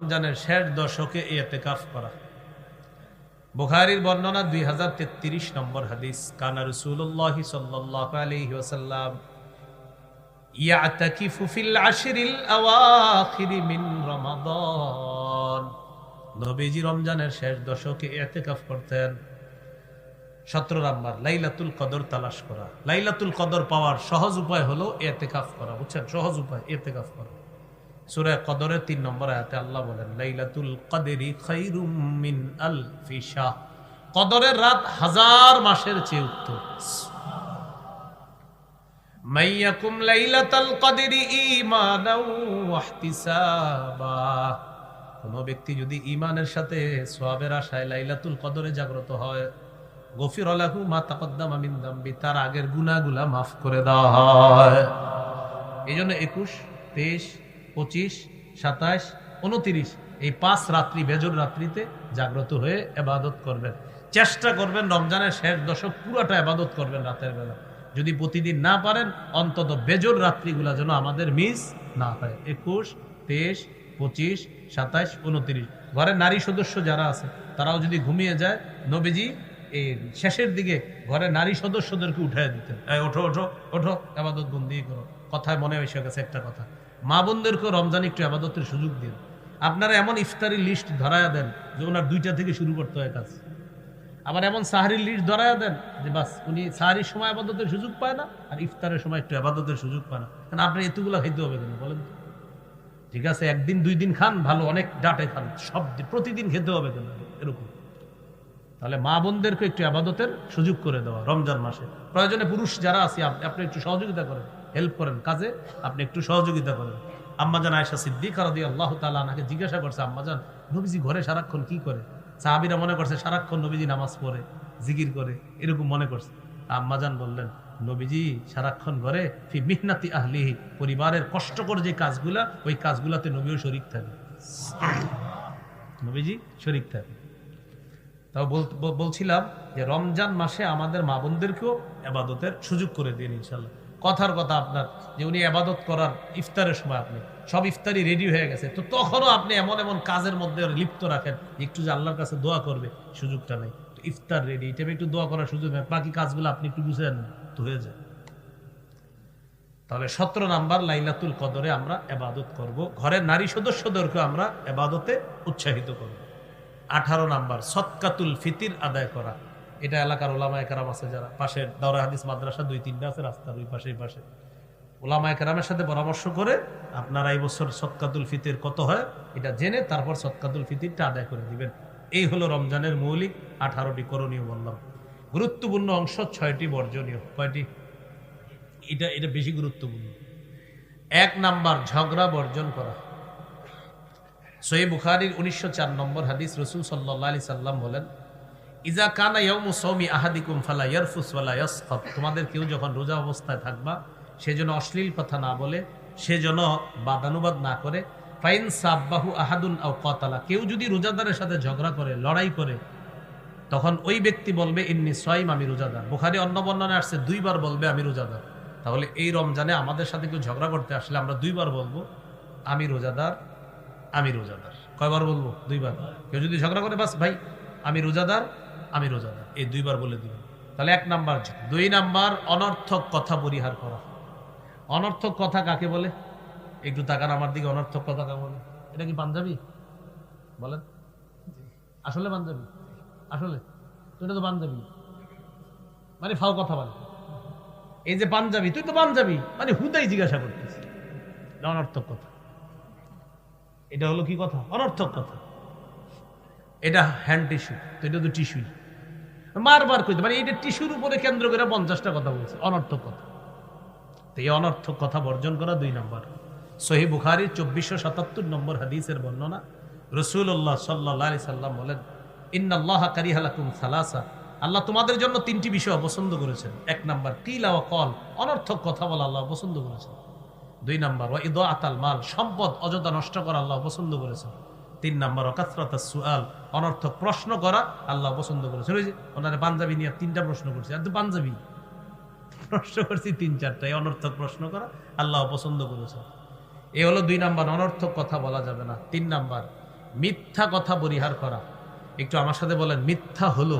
রমজানের শেষ দশকে এতেকাফ করা। বুখারীর বর্ণনা দুই হাজার তেত্রিশ নম্বর হাদিস। কানা রসুল্লাহ সাল্লাহ রমাদান। নবীজি রমজানের শেষ দশকে এতেকাফ করতেন। সতেরো নাম্বার, লাইলাতুল কদর তালাশ করা। লাইলাতুল কদর পাওয়ার সহজ উপায় হলো এতেকাফ করা, বুঝছেন? সহজ উপায়, এতেকাফ করা। সূরা কদরের তিন নম্বর আয়াতে আল্লাহ বলেন, লাইলাতুল কদরি খাইরুম মিন আলফি শাহ। কদরের রাত হাজার মাসের চেয়ে উত্তম। মাইয়াকুম লাইলাতুল কদরি ঈমানাও ওয়া ইহতিসাবা কোন ব্যক্তি যদি ঈমানের সাথে সওয়াবের আশায় লাইলাতুল কদরে জাগ্রত হয়, গফির লাহু মা তাকদ্দামা মিন দামবি, তার আগের গুনাহগুলা মাফ করে দেওয়া হয়। এই জন্য একুশ পঁচিশ সাতাশ উনতিরিশ। এই পাঁচ রাত্রি বেজর রাত্রিতে জাগ্রত হয়ে এবাদত করবেন। চেষ্টা করবেন রমজানের শেষ দশক পুরোটা এবাদত করবেন রাতের বেলা। যদি প্রতিদিন না পারেন, অন্তত বেজর রাত্রিগুলা যেন আমাদের মিস না হয়। একুশ, তেইশ, পঁচিশ সাতাশ উনতিরিশ। ঘরের নারী সদস্য যারা আছে, তারাও যদি ঘুমিয়ে যায়, নবীজি এই শেষের দিকে ঘরের নারী সদস্যদেরকে উঠাই দিতেন। ওঠো ওঠো ওঠো আবাদত বন্দি করো। কথায় মনে এসে গেছে একটা কথা। মা বোনদেরকেও রমজান একটু আবাদতের সুযোগ দিন। আপনারা এমন ইফতারি লিস্ট ধরায়া দেন যে ওনার দুইটা থেকে শুরু করতে হয় কাজ। আবার এমন সাহারির লিস্ট ধরায়া দেন যে বাস, উনি সাহারির সময় আবাদতের সুযোগ পায় না আর ইফতারের সময় একটু আবাদতের সুযোগ পায় না। কারণ আপনি এতগুলো খাইতে হবে কেন বলেন? ঠিক আছে, একদিন, দুই দিন খান, ভালো, অনেক ডাটে খান, সব প্রতিদিন খেতে হবে কেন? এরকম। তাহলে মা বোনদেরকে একটু আবাদতের সুযোগ করে দেওয়া রমজান মাসে। প্রয়োজনে পুরুষ যারা আছে আপনি একটু সহযোগিতা করেন। হেল্প করেন কাজে আপনি একটু সহযোগিতা করেন। আম্মাজান আয়সা সিদ্দিক রাদি আল্লাহ তালা আনাকে জিজ্ঞাসা করছে আম্মাজান নবীজি ঘরে সারাক্ষণ কি করে? সাহাবিরা মনে করছে সারাক্ষণ নবীজি নামাজ পড়ে জিকির করে এরকম মনে করছে। আম্মাজান বললেন নবীজি সারাক্ষণ ঘরে ফি মিহনাতি আহলিহি পরিবারের কষ্টকর যে কাজগুলা ওই কাজগুলাতে নবীও শরিক থাকে। নবীজি শরিক থাকে। তাও বল- বল- বলছিলাম যে রমজান মাসে আমাদের মা বোনদেরকেও আবাদতের সুযোগ করে দিন ইনশাল্লাহ। কথার কথা আপনার, যে উনি আবাদত করার ইফতারের সময় আপনি, সব ইফতারি রেডি হয়ে গেছে। তো তখনও আপনি এমন এমন কাজের মধ্যে লিপ্ত রাখেন একটু যে আল্লাহর কাছে দোয়া করবে, সুযোগটা নেই। তো ইফতার রেডি এটা একটু দোয়া করার সুযোগ নেই, বাকি কাজগুলো আপনি একটু বুঝেন তো হয়ে যায়। তাহলে সতেরো নাম্বার, লাইলাতুল কদরে আমরা এবাদত করব। ঘরের নারী সদস্যদেরকে আমরা এবাদতে উৎসাহিত করব। আঠারো নাম্বার সৎকাতুল ফিতির আদায় করা। এটা এলাকার ওলামা একরাম আছে যারা। পাশের দাওরা হাদিস মাদ্রাসা দুই, তিনটা আছে রাস্তার ওই পাশে পাশে ওলামা একরামের সাথে পরামর্শ করে আপনারা এই বছর সৎকাতুল ফিতির কত হয় এটা জেনে তারপর সৎকাতুল ফিতিরটা আদায় করে দিবেন। এই হলো রমজানের মৌলিক আঠারোটি করণীয় বললাম গুরুত্বপূর্ণ অংশ ছয়টি বর্জনীয়। কয়টি? এটা এটা বেশি গুরুত্বপূর্ণ। এক নাম্বার, ঝগড়া বর্জন করা। সহি বুখারির উনিশশো চার নম্বর হাদিস রসুল সাল্লাহ আলি সাল্লাম বলেন ইজা কানা ইয়াউমু সৌমি আহাদিকুম ফালা ইয়ারফুস ওয়ালা ইয়াসখাব তোমাদের কেউ যখন রোজা অবস্থায় থাকবা সেজন্য অশ্লীল কথা না বলে সেজন্য বাদানুবাদ না করে, ফাইন সাব্বাহু আহাদুন আও কতালা। কেউ যদি রোজাদারের সাথে ঝগড়া করে, লড়াই করে, তখন ওই ব্যক্তি বলবে, ইন্নি সোয়াইম আমি রোজাদার। বুখারি অন্য বর্ণনা আসছে, দুইবার বলবে, আমি রোজাদার। তাহলে এই রমজানে আমাদের সাথে কেউ ঝগড়া করতে আসলে আমরা দুইবার বলব, আমি রোজাদার আমি রোজাদার। কয়বার বলব? দুইবার। কেউ যদি ঝগড়া করে, বাস ভাই, আমি রোজাদার আমি রোজাদার এই দুইবার বলে দিবেন তাহলে এক নাম্বার দুই নাম্বার, অনর্থক কথা পরিহার করা। অনর্থক কথা কাকে বলে? একটু তাকান আমার দিকে, অনর্থক কথা কাকে বলে? এটা কি পাঞ্জাবি? বলেন। আসলে পাঞ্জাবি? আসলে? তো এটা তো পাঞ্জাবি। মানে ফাও কথা বলে। এই যে পাঞ্জাবি, তুই তো পাঞ্জাবি। মানে হুদাই জিজ্ঞাসা করতেছি এটা অনর্থক কথা। এটা হলো কি কথা? অনর্থক কথা। এটা হ্যান্ড টিস্যু তো এটা তো টিস্যুই বারবার কইতে মানে এটা টিস্যুর উপরে কেন্দ্র করে পঞ্চাশটা কথা বলছে, অনর্থক কথা। তো এই অনর্থক কথা বর্জন করা দুই নম্বর। সহি বুখারি চব্বিশশো সাতাত্তর নম্বর হাদিসের বর্ণনা। রসুল্লাহ সাল্লাহ আলি সাল্লাম বলেন, ইন্নাল্লাহ কারিহালাকুম সালাসা। আল্লাহ তোমাদের জন্য তিনটি বিষয় অপছন্দ করেছেন। এক নাম্বার, কিলা ও কল, অনর্থক কথা বলা আল্লাহ পছন্দ করেছেন। দুই নাম্বার, ওয়া ইদ আতাল মাল, সম্পদ অযথা নষ্ট করা আল্লাহ পছন্দ করেছেন। তিন নাম্বার অকাত্রতা সুয়াল অনর্থক প্রশ্ন করা আল্লাহ পছন্দ করেছেন। ওই যে ওনারা পাঞ্জাবি নিয়ে তিনটা প্রশ্ন করছে, আর তো পাঞ্জাবি। প্রশ্ন করছি তিন চারটা, এই অনর্থক প্রশ্ন করা আল্লাহ পছন্দ করেছেন। এ হলো দুই নাম্বার, অনর্থক কথা বলা যাবে না তিন নাম্বার, মিথ্যা কথা পরিহার করা একটু আমার সাথে বলেন, মিথ্যা হলো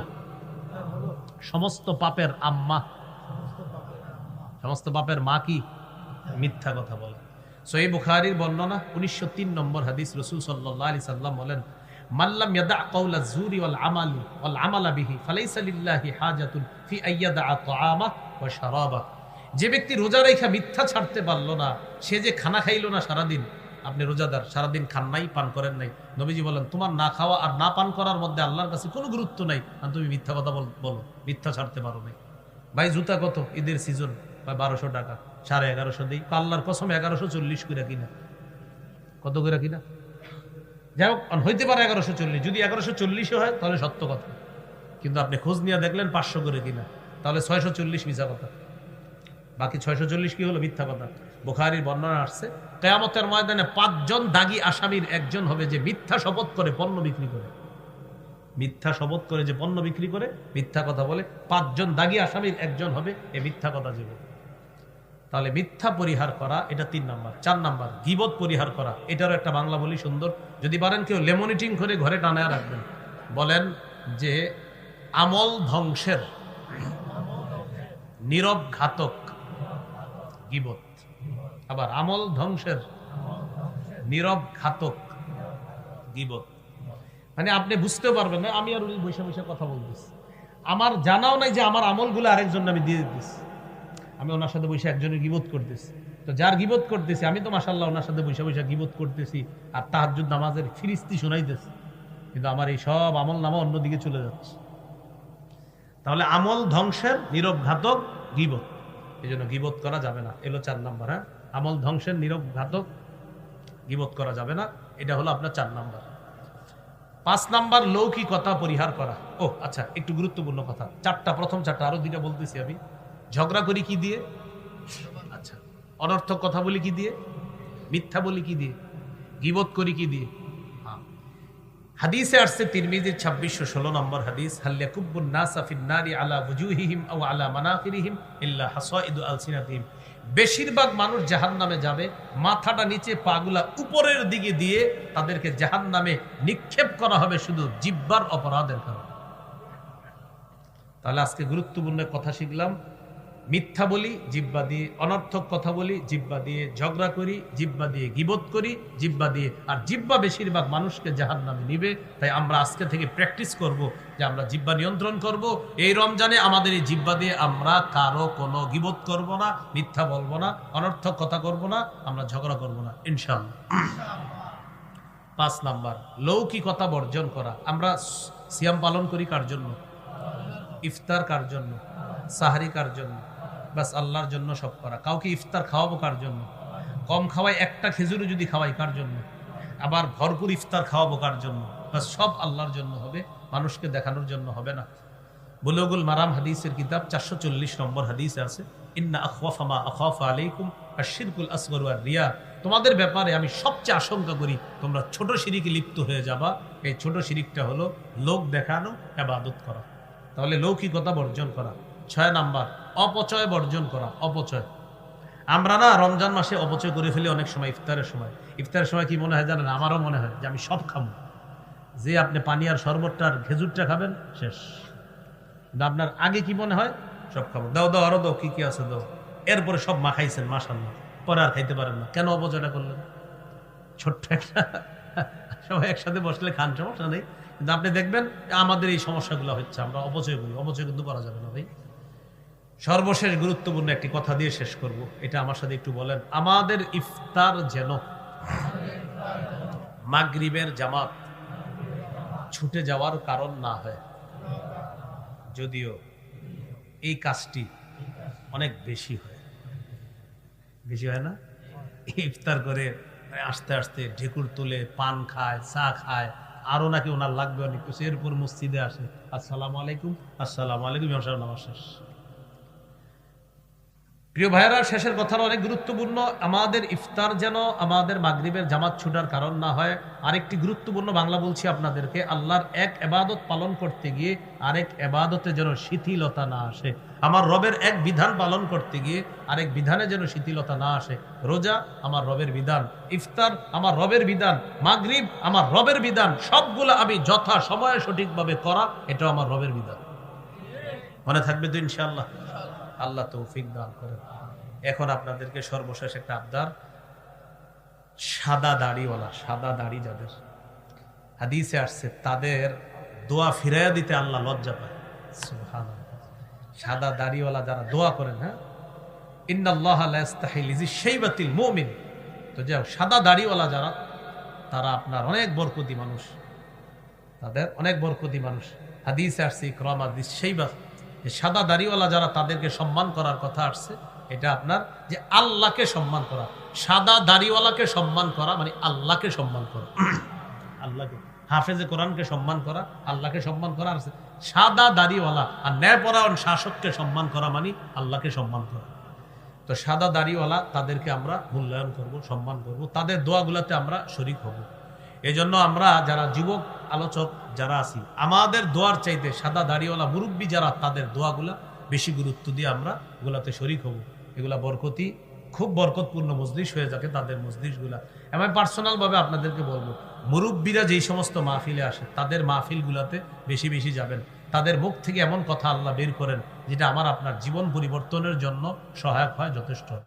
সমস্ত পাপের আম্মা। সমস্ত পাপের মা কি? মিথ্যা কথা বলে। বুখারির বর্ণনা উনিশশো তিন নম্বর হাদিস রসুল সাল্লাহ আলি সাল্লাম বলেন মাল্লাম ইয়াদা জুরি ওয়াল আমালি ওয়াল আমালা বিহি ফি আইয়াদা যে ব্যক্তি রোজা রেখা মিথ্যা ছাড়তে পারল না, সে যে খানা খাইলো না সারাদিন, আপনি রোজাদার, সারাদিন খান নাই, পান করেন নাই। নবীজি বলেন, তোমার না খাওয়া আর না পান করার মধ্যে আল্লাহর কাছে কোনো গুরুত্ব নাই। আর তুমি মিথ্যা কথা বল- বলো, মিথ্যা ছাড়তে পারো নাই। ভাই, জুতা কত ঈদের সিজন ভাই, বারোশো টাকা। সাড়ে এগারোশো দিই। পাল্লার কসম এগারোশো চল্লিশ করে কিনা। কত করে কিনা? যাই হোক হইতে পারে এগারোশো চল্লিশ। যদি এগারোশো চল্লিশে হয়, তাহলে সত্য কথা। কিন্তু আপনি খোঁজ নিয়ে দেখলেন পাঁচশো করে কিনা। তাহলে ছয়শো চল্লিশ মিশা কথা। বাকি ছয়শো চল্লিশ কি হলো? মিথ্যা কথা। বোখারির বর্ণনা আসছে, কেয়ামতের ময়দানে পাঁচজন দাগি আসামির একজন হবে যে মিথ্যা শপথ করে পণ্য বিক্রি করে। মিথ্যা শপথ করে যে পণ্য বিক্রি করে, মিথ্যা কথা বলে, পাঁচজন দাগি আসামির একজন হবে, এ মিথ্যা কথা জীব তাহলে মিথ্যা পরিহার করা, এটা তিন নাম্বার। চার নাম্বার, গিবত পরিহার করা। এটারও একটা বাংলা বলি সুন্দর। যদি পারেন কেউ লেমনিটিং করে ঘরে টানায় রাখবেন। বলেন যে, আমল ধ্বংসের নীরব ঘাতক গিবত। আবার আমল ধ্বংসের নীরব ঘাতক গিবত। মানে আপনি বুঝতে পারবেন না, আমি আর উনি বৈশা বৈশা কথা বলতেছি। আমার জানাও নাই যে আমার আমলগুলো আরেকজন আমি দিয়ে দিতেছি। আমি ওনার সাথে বসে একজনের গিবত করতেছি। তো যার গিবত করতেছি, আমি তো মাসাল্লাহ ওনার সাথে বসে বসে গিবত করতেছি আর তাহাজুদ নামাজের ফিরিস্তি শোনাইতেছি। কিন্তু আমার এই সব আমল নামা অন্যদিকে চলে যাচ্ছে। তাহলে আমল ধ্বংসের নীরব ঘাতক গিবত। এই জন্য গিবত করা যাবে না। এলো চার নাম্বার হ্যাঁ? আমল ধ্বংসের নীরব ঘাতক গিবত করা যাবে না। এটা হলো আপনার চার নাম্বার। পাঁচ নাম্বার, লৌকিকতা পরিহার করা। ও আচ্ছা একটু গুরুত্বপূর্ণ কথা। চারটা, প্রথম চারটা আরও দুইটা বলতেছি আমি। ঝগড়া করি কি দিয়ে? আচ্ছা। অনর্থক কথা বলি কি দিয়ে? মিথ্যা বলি কি দিয়ে? গিবত করি কি দিয়ে? হ্যাঁ। হাদিসে আসছে তিরমিজির ছাব্বিশশো ষোলো নম্বর হাদিস হাল্লাকুব্বুন আলা ওয়ুজুহিহিম আও আলা মানাকিরিহিম ইল্লা হাসাইদু আলসিনাতিহিম। বেশিরভাগ মানুষ জাহান্নামে যাবে মাথাটা নিচে পাগুলা উপরের দিকে দিয়ে তাদেরকে জাহান্নামে নিক্ষেপ করা হবে শুধু জিব্বার অপরাধের কারণে। তাহলে আজকে গুরুত্বপূর্ণ কথা শিখলাম মিথ্যা বলি, জিব্বা দিয়ে অনর্থক কথা বলি, জিব্বা দিয়ে ঝগড়া করি, জিব্বা দিয়ে গিবত করি, জিব্বা দিয়ে আর জিব্বা বেশিরভাগ মানুষকে জাহান নামে নিবে। তাই আমরা আজকে থেকে প্র্যাকটিস করব যে আমরা জিব্বা নিয়ন্ত্রণ করব। এই রমজানে আমাদের এই জিব্বা দিয়ে আমরা কারও কোনো গিবত করব না, মিথ্যা বলব না, অনর্থক কথা করব না, আমরা ঝগড়া করব না ইনশাল্লাহ পাঁচ নাম্বার লৌকিকতা বর্জন করা। আমরা সিয়াম পালন করি কার জন্য? ইফতার কার জন্য? সাহারি কার জন্য? বাস আল্লাহর জন্য সব করা। কাউকে ইফতার খাওয়াবো কার জন্য? কম খাওয়াই একটা খেজুরও যদি খাওয়াই কার জন্য? আবার ভরপুর ইফতার খাওয়াবো কার জন্য? বাস সব আল্লাহর জন্য হবে, মানুষকে দেখানোর জন্য হবে না। বুলুগুল মারাম হাদিসের কিতাব, চারশো চল্লিশ নম্বর হাদিস আছে, ইন্না আখওয়াফামা আখাফা আলাইকুম আশিরকুল আসগর আর রিয়া। তোমাদের ব্যাপারে আমি সবচেয়ে আশঙ্কা করি, তোমরা ছোট শিরিকে লিপ্ত হয়ে যাবা। এই ছোট শিরিকটা হলো লোক দেখানো আবাদত করা। তাহলে লৌকিকতা বর্জন করা। ছয় নাম্বার অপচয় বর্জন করা, অপচয়। আমরা না রমজান মাসে অপচয় করে ফেলি অনেক সময়, ইফতারের সময়। ইফতারের সময় কি মনে হয় জানেন? আমারও মনে হয় যে আমি সব খাব যে আপনি পানি আর শরবতটা আর খেজুরটা খাবেন, শেষ। কিন্তু আপনার আগে কি মনে হয়? সব খাব। দাও দাও, আরও দাও, কী কী আছে দাও। এরপরে সব মা মাখাইছেন মাসাল্লাহ পরে আর খাইতে পারেন না। কেন অপচয়টা করলেন? ছোট্ট একটা সবাই একসাথে বসলে খান, সমস্যা নেই। কিন্তু আপনি দেখবেন, আমাদের এই সমস্যাগুলো হচ্ছে, আমরা অপচয় করি। অপচয় কিন্তু করা যাবে না, ভাই। সর্বশেষ গুরুত্বপূর্ণ একটি কথা দিয়ে শেষ করব। এটা আমার সাথে একটু বলেন। আমাদের ইফতার যেন মাগরিবের জামাত ছুটে যাওয়ার কারণ না হয়, যদিও এই কাজটি অনেক বেশি হয়। বেশি হয় না? ইফতার করে আস্তে আস্তে ঢেকুর তুলে পান খায়, চা খায় আরও নাকি ওনার লাগবে অনেক কিছু। এরপর মসজিদে আসে। আসসালামু আলাইকুম আসসালামু আলাইকুম নামাজ শেষ। প্রিয় ভাইয়েরা, শেষের কথাটা অনেক গুরুত্বপূর্ণ। আমাদের ইফতার যেন আমাদের মাগরিবের জামাত ছুটার কারণ না হয়, আরেকটি গুরুত্বপূর্ণ বাংলা বলছি আপনাদেরকে, আল্লাহর এক এবাদত পালন করতে গিয়ে আরেক এবাদতে যেন শিথিলতা না আসে। আমার রবের এক বিধান পালন করতে গিয়ে আরেক বিধানে যেন শিথিলতা না আসে। রোজা আমার রবের বিধান, ইফতার আমার রবের বিধান, মাগরিব আমার রবের বিধান, সবগুলো আমি যথা সময়ে সঠিকভাবে করা, এটাও আমার রবের বিধান। মনে থাকবে তো ইনশাআল্লাহ। আল্লাহ তৌফিক দান করেন। এখন আপনাদেরকে সর্বশেষ একটা আবদার, সাদা দাড়িওয়ালা, সাদা দাড়ি যাদের। হাদিসে আসছে, তাদের দোয়া ফিরাইয়া দিতে আল্লাহ লজ্জা পায়। সাদা দাড়িওয়ালা যারা দোয়া করেন হ্যাঁ? ইন্নাল্লাহ লা ইয়াস্তাহি লিজি শাইবাতিল মুমিন। তো যাও সাদা দাড়িওয়ালা যারা, তারা আপনার অনেক বরকতি মানুষ। তাদের অনেক বরকতি মানুষ। হাদিসে আসছে, ইকরাম সেইবাস যে সাদা দাড়িওয়ালা যারা তাদেরকে সম্মান করার কথা আসছে, এটা আপনার যে আল্লাহকে সম্মান করা, সাদা দাড়িওয়ালাকে সম্মান করা মানে আল্লাহকে সম্মান করা। আল্লাহকে। হাফেজে কোরআনকে সম্মান করা, আল্লাহকে সম্মান করা আছে। সাদা দাড়িওয়ালা আর ন্যায়পরায়ণ শাসককে সম্মান করা মানে আল্লাহকে সম্মান করা। তো সাদা দাড়িওয়ালা তাদেরকে আমরা মূল্যায়ন করব, সম্মান করব, তাদের দোয়াগুলোতে আমরা শরিক হব। এই জন্য আমরা যারা যুবক, আলোচক যারা আছি, আমাদের দোয়ার চাইতে সাদা দাড়িওয়ালা মুরব্বী যারা, তাদের দোয়াগুলা বেশি গুরুত্ব দিয়ে আমরা এগুলাতে শরিক হব। এগুলা বরকতি, খুব বরকতপূর্ণ মজলিস হয়ে যাকে তাদের মজলিসগুলা। আমি পার্সোনালভাবে আপনাদেরকে বলব, মুরব্বীরা যেই সমস্ত মাহফিলে আসে, তাদের মাহফিলগুলাতে বেশি বেশি যাবেন। তাদের মুখ থেকে এমন কথা আল্লাহ বের করেন, যেটা আমার আপনার জীবন পরিবর্তনের জন্য সহায়ক হয়, যথেষ্ট।